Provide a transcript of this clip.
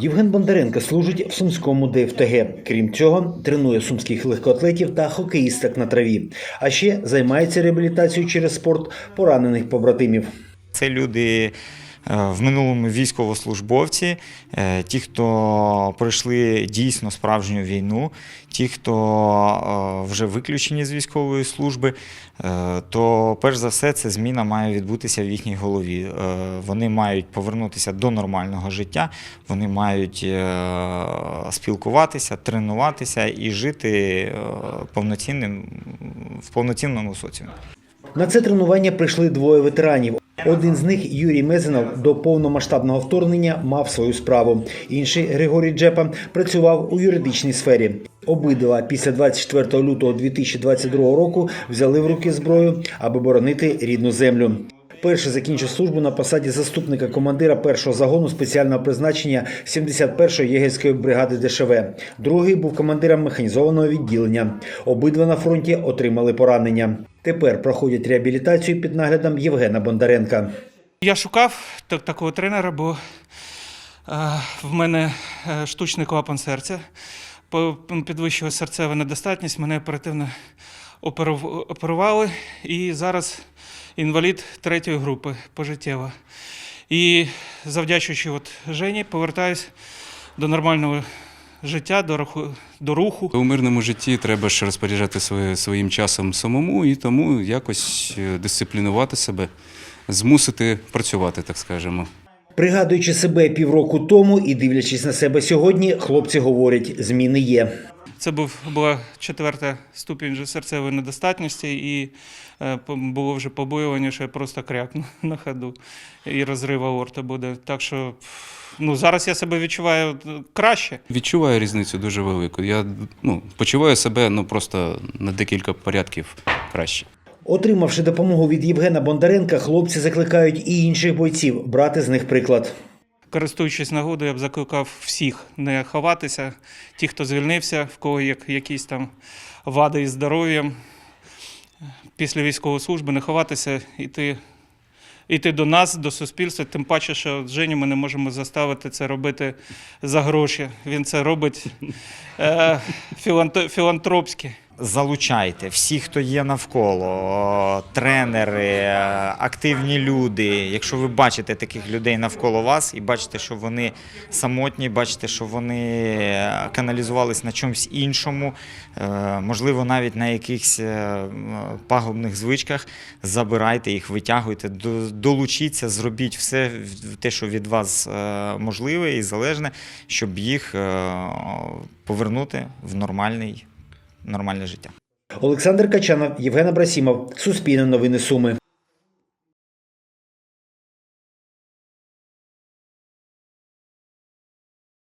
Євген Бондаренко служить в сумському ДФТГ. Крім цього, тренує сумських легкоатлетів та хокеїсток на траві. А ще займається реабілітацією через спорт поранених побратимів. Це люди в минулому військовослужбовці, е, ті, хто пройшли дійсно справжню війну, ті, хто е, вже виключені з військової служби, е, то перш за все це зміна має відбутися в їхній голові. Е, Вони мають повернутися до нормального життя, вони мають е, спілкуватися, тренуватися і жити е, повноцінним в повноцінному соціумі. На це тренування прийшли двоє ветеранів. Один з них Юрій Мезенов до повномасштабного вторгнення мав свою справу. Інший Григорій Джепа працював у юридичній сфері. Обидва після 24 лютого 2022 року взяли в руки зброю, аби боронити рідну землю. Перший закінчив службу на посаді заступника командира першого загону спеціального призначення 71-ї єгерської бригади ДШВ. Другий був командиром механізованого відділення. Обидва на фронті отримали поранення. Тепер проходять реабілітацію під наглядом Євгена Бондаренка. Я шукав такого тренера, бо е, в мене е, штучний клапан серця. Підвищила серцева недостатність, мене оперативно оперували, і зараз інвалід третьої групи пожиттєво. І завдячуючи от Жені, повертаюсь до нормального життя, до руху. До руху. У мирному житті треба ж розпоряджати своє, своїм часом самому і тому якось е, дисциплінувати себе, змусити працювати, так скажемо. Пригадуючи себе півроку тому і дивлячись на себе сьогодні, хлопці говорять, зміни є. Це був, була четверта ступінь вже серцевої недостатності, і е, було вже побоювання, що я просто крякну на ходу і розрив аорти буде. Так що ну, зараз я себе відчуваю е, краще. Відчуваю різницю дуже велику. Я ну, почуваю себе ну, просто на декілька порядків краще. Отримавши допомогу від Євгена Бондаренка, хлопці закликають і інших бойців брати з них приклад. Користуючись нагодою, я б закликав всіх не ховатися. Ті, хто звільнився, в кого є якісь там вади із здоров'ям, після військової служби не ховатися, іти, іти до нас, до суспільства. Тим паче, що Женю ми не можемо заставити це робити за гроші. Він це робить е, філант- філантропськи. Залучайте всі, хто є навколо, тренери, е, активні люди. Якщо ви бачите таких людей навколо вас і бачите, що вони самотні, бачите, що вони е, каналізувались на чомусь іншому, е, можливо, навіть на якихось пагубних звичках, забирайте їх, витягуйте, до- долучіться, зробіть все те, що від вас можливе і залежне, щоб їх повернути в нормальний нормальне життя. Олександр Качанов, Євген Абрасімов, Суспільне новини Суми.